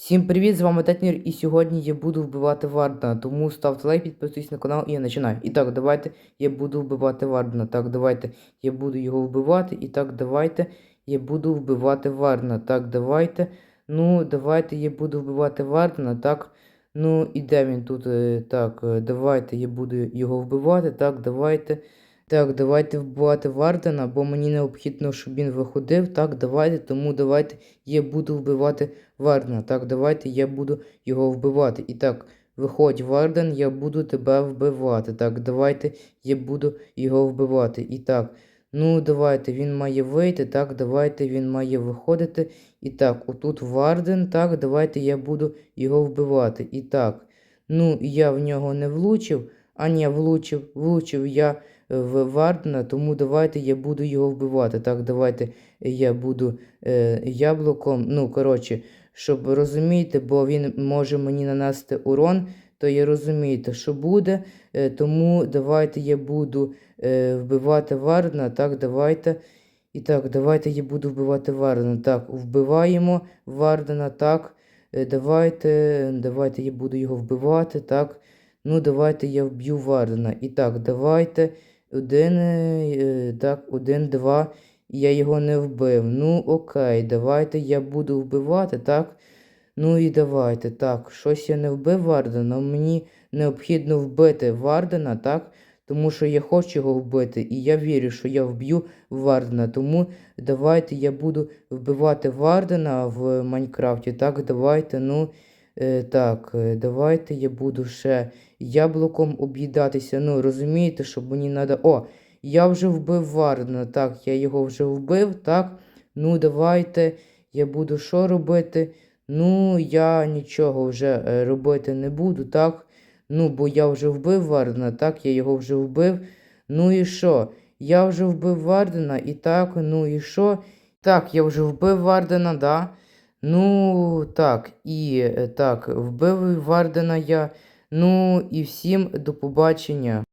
Всім привіт, з вами Тетнір, і сьогодні я буду вбивати Вардена, тому ставте лайк, підписуйтесь на канал і я починаю. І так, давайте я буду вбивати Вардена. Так, давайте я буду його вбивати. І так, давайте я буду вбивати Вардена. Так, давайте. Ну, давайте я буду вбивати Вардена. Так. Ну, і де він тут? Е, Так, е, давайте я буду його вбивати. Так, давайте. Так, давайте вбивати Вардена, бо мені необхідно, щоб він виходив. Так, давайте, тому давайте я буду вбивати Вардена. Так, давайте я буду його вбивати. І так, виходь, Варден, я буду тебе вбивати. Так, давайте я буду його вбивати. І так, ну давайте, він має вийти. Так, давайте він має виходити. І так, отут Варден. Так, давайте я буду його вбивати. І так, ну я в нього не влучив. А ні, влучив, влучив я в Вардена, тому давайте я буду його вбивати. Так, давайте я буду е, яблуком. Ну, коротше, щоб розумієте, бо він може мені нанести урон, то я розумієте, що буде. Е, тому давайте я буду е, вбивати Вардена. Так, давайте. І так, давайте я буду вбивати Вардена. Так, вбиваємо Вардена. Так. Е, давайте, давайте я буду його вбивати. Так. Ну, давайте я вб'ю Вардена. І так, давайте. Один, е, так, один, два. Я його не вбив. Ну, окей, давайте я буду вбивати, так? Ну і давайте. Так, щось я не вбив Вардена. Мені необхідно вбити Вардена, так? Тому що я хочу його вбити, і я вірю, що я вб'ю Вардена. Тому давайте я буду вбивати Вардена в Майнкрафті. Так, давайте, ну. Е, так, е, давайте я буду ще яблуком об'їдатися. Ну, розумієте, що мені треба. О, я вже вбив Вардена. Так, я його вже вбив, так. Ну, давайте я буду що робити? Ну, я нічого вже е, робити не буду, так. Ну, бо я вже вбив Вардена, так, я його вже вбив. Ну і що? Я вже вбив Вардена і так, ну і що? Так, я вже вбив Вардена, да. Ну, так, і е, так, вбив Вардена я. Ну і всім до побачення.